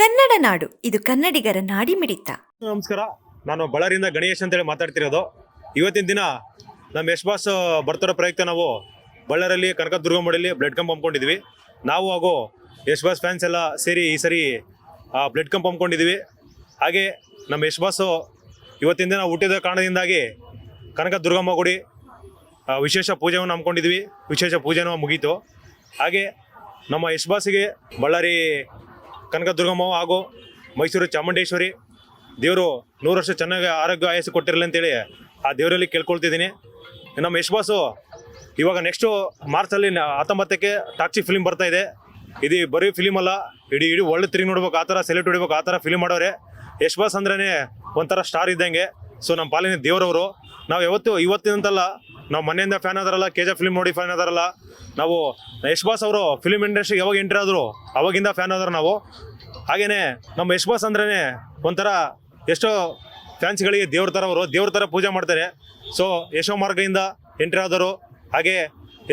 ಕನ್ನಡ ನಾಡು. ಇದು ಕನ್ನಡಿಗರ ನಾಡಿಮಿಡಿತ ನಮಸ್ಕಾರ. ನಾನು ಬಳ್ಳಾರಿಯಿಂದ ಗಣೇಶ್ ಅಂತೇಳಿ ಮಾತಾಡ್ತಿರೋದು. ಇವತ್ತಿನ ದಿನ ನಮ್ಮ ಯಶ್ ಬಾಸ್ ಬರ್ತಿರೋ ಪ್ರಯುಕ್ತ ನಾವು ಬಳ್ಳಾರಲ್ಲಿ ಕನಕದುರ್ಗಮ್ಮಡಲ್ಲಿ ಬ್ಲಡ್ ಕಂಪ್ ಹಮ್ಮಿಕೊಂಡಿದ್ವಿ. ನಾವು ಹಾಗೂ ಯಶ್ ಬಾಸ್ ಫ್ಯಾನ್ಸ್ ಎಲ್ಲ ಸೇರಿ ಈ ಸರಿ ಬ್ಲಡ್ ಕಂಪ್ ಹಮ್ಮಿಕೊಂಡಿದ್ವಿ. ಹಾಗೆ ನಮ್ಮ ಯಶ್ ಬಾಸು ಇವತ್ತಿನ ದಿನ ಹುಟ್ಟಿದ ಕಾರಣದಿಂದಾಗಿ ಕನಕ ದುರ್ಗಮ್ಮ ಗುಡಿ ವಿಶೇಷ ಪೂಜೆಯನ್ನು ಹಮ್ಮಿಕೊಂಡಿದ್ವಿ. ವಿಶೇಷ ಪೂಜೆನೂ ಮುಗೀತು. ಹಾಗೆ ನಮ್ಮ ಯಶ್ ಬಾಸಿಗೆ ಬಳ್ಳಾರಿ ಕನಕದುರ್ಗಮ್ಮ ಹಾಗೂ ಮೈಸೂರು ಚಾಮುಂಡೇಶ್ವರಿ, ದೇವರು ನೂರು ವರ್ಷ ಚೆನ್ನಾಗಿ ಆರೋಗ್ಯ ಆಯಸ್ಸು ಕೊಟ್ಟಿರಲಿ ಅಂತೇಳಿ ಆ ದೇವರಲ್ಲಿ ಕೇಳ್ಕೊಳ್ತಿದ್ದೀನಿ. ನಮ್ಮ ಯಶ್ ಬಾಸು ಇವಾಗ ನೆಕ್ಸ್ಟು ಮಾರ್ಚಲ್ಲಿ ಹತ್ತೊಂಬತ್ತಕ್ಕೆ ಟಾಕ್ಸಿ ಫಿಲಿಮ್ ಬರ್ತಾ ಇದೆ. ಇದು ಬರೀ ಫಿಲಿಮ್ ಅಲ್ಲ, ಇಡೀ ಇಡೀ ಒಳ್ಳೆ ತಿರುಗಿ ನೋಡ್ಬೇಕು, ಆ ಥರ ಸೆಲೆಕ್ಟ್ ಹೊಡಿಬೇಕು ಆ ಥರ ಫಿಲಿಮ್ ಮಾಡೋರೆ. ಯಶ್ ಬಾಸ್ ಅಂದ್ರೇ ಒಂಥರ ಸ್ಟಾರ್ ಇದ್ದಂಗೆ. ಸೊ ನಮ್ಮ ಪಾಲಿನ ದೇವರವರು. ನಾವು ಯಾವತ್ತು ಇವತ್ತಿನಂತಲ್ಲ ನಾವು ಮನೆಯಿಂದ ಫ್ಯಾನ್ ಆದಾರಲ್ಲ ಕೆ ಜೆ ಫಿಲ್ಮ್ ನೋಡಿ ಫ್ಯಾನ್ ಆದಾರಲ್ಲ, ನಾವು ಯಶ್ ಬಾಸ್ ಅವರು ಫಿಲ್ಮ್ ಇಂಡಸ್ಟ್ರಿಗೆ ಯಾವಾಗ ಎಂಟ್ರಿ ಆದರು, ಅವಾಗಿಂದ ಫ್ಯಾನ್ ಆದ್ರು ನಾವು. ಹಾಗೆಯೇ ನಮ್ಮ ಯಶ್ ಬಾಸ್ ಅಂದ್ರೇ ಒಂಥರ ಎಷ್ಟೋ ಫ್ಯಾನ್ಸ್ಗಳಿಗೆ ದೇವ್ರ ಥರ ಅವರು, ದೇವ್ರ ಥರ ಪೂಜೆ ಮಾಡ್ತಾರೆ. ಸೊ ಯಶೋ ಮಾರ್ಗದಿಂದ ಎಂಟ್ರಿ ಆದರು ಹಾಗೆ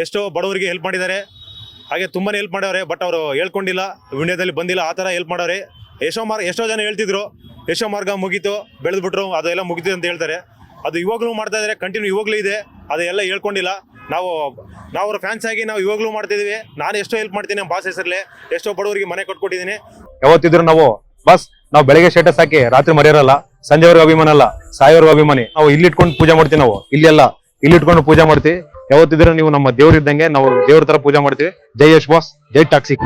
ಎಷ್ಟೋ ಬಡವರಿಗೆ ಹೆಲ್ಪ್ ಮಾಡಿದ್ದಾರೆ. ಹಾಗೆ ತುಂಬಾ ಹೆಲ್ಪ್ ಮಾಡ್ಯವ್ರೆ ಬಟ್ ಅವರು ಹೇಳ್ಕೊಂಡಿಲ್ಲ, ವಿಡಿಯೋದಲ್ಲಿ ಬಂದಿಲ್ಲ, ಆ ಥರ ಹೆಲ್ಪ್ ಮಾಡವ್ರೆ. ಯಶೋ ಮಾರ್ಗ ಎಷ್ಟೋ ಜನ ಹೇಳ್ತಿದ್ರು, ಯಶೋ ಮಾರ್ಗ ಮುಗೀತು, ಬೆಳೆದ್ಬಿಟ್ರು, ಅದೆಲ್ಲ ಮುಗೀತು ಅಂತ ಹೇಳ್ತಾರೆ. ಅದು ಇವಾಗಲೂ ಮಾಡ್ತಾ ಇದ್ದಾರೆ ಕಂಟಿನ್ಯೂ ಇವಾಗಲೂ ಇದೆ. ಅದೆಲ್ಲ ಹೇಳ್ಕೊಂಡಿಲ್ಲ. ನಾವು ನಾವು ಅವ್ರ ಫ್ಯಾನ್ಸ್ ಆಗಿ ನಾವು ಇವಾಗಲೂ ಮಾಡ್ತಿದೀವಿ. ನಾನು ಎಷ್ಟೋ ಹೆಲ್ಪ್ ಮಾಡ್ತೀನಿ ನಮ್ಮ ಬಾಸ್ ಹೆಸರಲ್ಲಿ. ಎಷ್ಟೋ ಬಡವರಿಗೆ ಮನೆ ಕೊಟ್ಕೊಟ್ಟಿದ್ದೀನಿ ಯಾವತ್ತಿದ್ರು ನಾವು, ಬಸ್, ನಾವು ಬೆಳಗ್ಗೆ ಸ್ಟೇಟಸ್ ಹಾಕಿ ರಾತ್ರಿ ಮರೆಯರಲ್ಲ, ಸಂಜೆವರೆಗೂ ಅಭಿಮಾನ ಅಲ್ಲ, ಸಾಯೋವರೆಗೂ ಅಭಿಮಾನಿ. ನಾವು ಇಲ್ಲಿ ಇಟ್ಕೊಂಡು ಪೂಜೆ ಮಾಡ್ತೀವಿ ನಾವು, ಇಲ್ಲಿ ಅಲ್ಲ, ಇಲ್ಲಿ ಇಟ್ಕೊಂಡು ಪೂಜೆ ಮಾಡ್ತೀವಿ. ಯಾವತ್ತಿದ್ರು ನೀವು ನಮ್ಮ ದೇವ್ರ ಇದ್ದಂಗೆ ನಾವು ದೇವ್ರ ತರ ಪೂಜೆ ಮಾಡ್ತೀವಿ. ಜೈ ಯಶ್ ಬಾಸ್ ಜೈ ಟಾಕ್ಸಿಕ್.